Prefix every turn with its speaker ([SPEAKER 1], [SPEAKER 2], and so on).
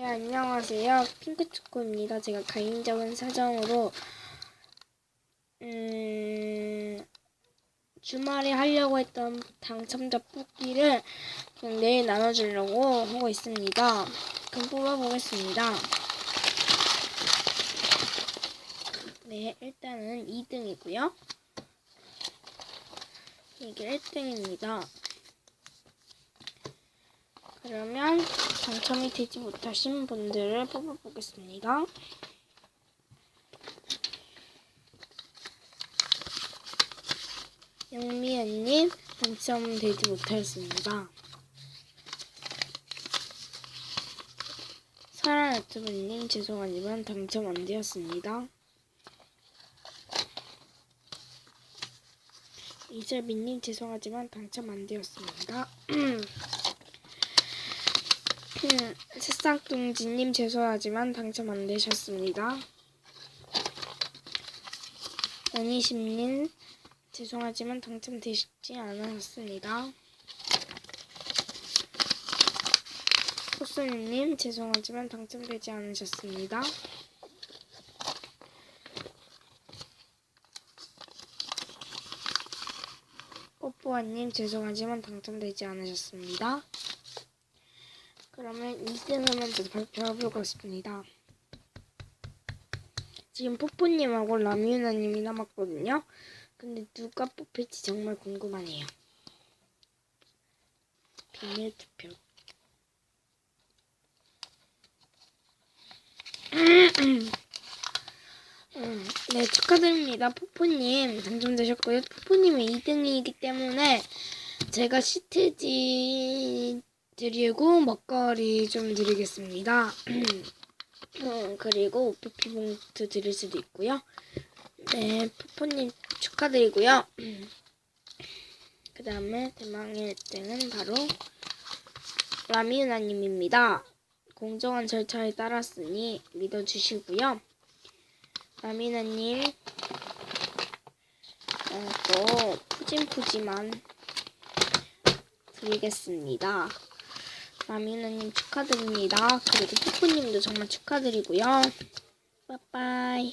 [SPEAKER 1] 네, 안녕하세요. 핑크초코입니다. 제가 개인적인 사정으로, 음, 주말에 하려고 했던 당첨자 뽑기를 내일 나눠주려고 하고 있습니다. 그럼 뽑아보겠습니다. 네, 일단은 2등이고요. 이게 1등입니다. 그러면 당첨이 되지 못하신 분들을 뽑아보겠습니다. 영미연님 당첨되지 못하였습니다. 사랑유튜브님 죄송하지만 당첨 안 되었습니다. 이슬비님 죄송하지만 당첨 안 되었습니다. 음, 새싹둥지님 죄송하지만 당첨 안 되셨습니다. 원희심님 죄송하지만 당첨되시지 않으셨습니다. 호수님 죄송하지만 당첨되지 않으셨습니다. 뽀뽀아님 죄송하지만 당첨되지 않으셨습니다. 그러면 2등을 먼저 발표해보겠습니다. 지금 뽀뽀님하고 라미우나님이 남았거든요. 근데 누가 뽑힐지 정말 궁금하네요. 비밀 투표. 음, 네, 축하드립니다. 뽀뽀님 당첨되셨고요. 뽀뽀님은 2등이기 때문에 제가 시트지 드리고 먹거리 좀 드리겠습니다. 음, 그리고 오피피 봉투 드릴 수도 있고요. 네, 뽀뽀님 축하드리고요. 그 다음에 대망의 1등은 바로 라미은아님입니다. 공정한 절차에 따랐으니 믿어주시고요. 라미나님 어, 또 푸짐푸짐한 드리겠습니다. 라미나님 축하드립니다. 그리고 푸푸님도 정말 축하드리고요. 빠빠이.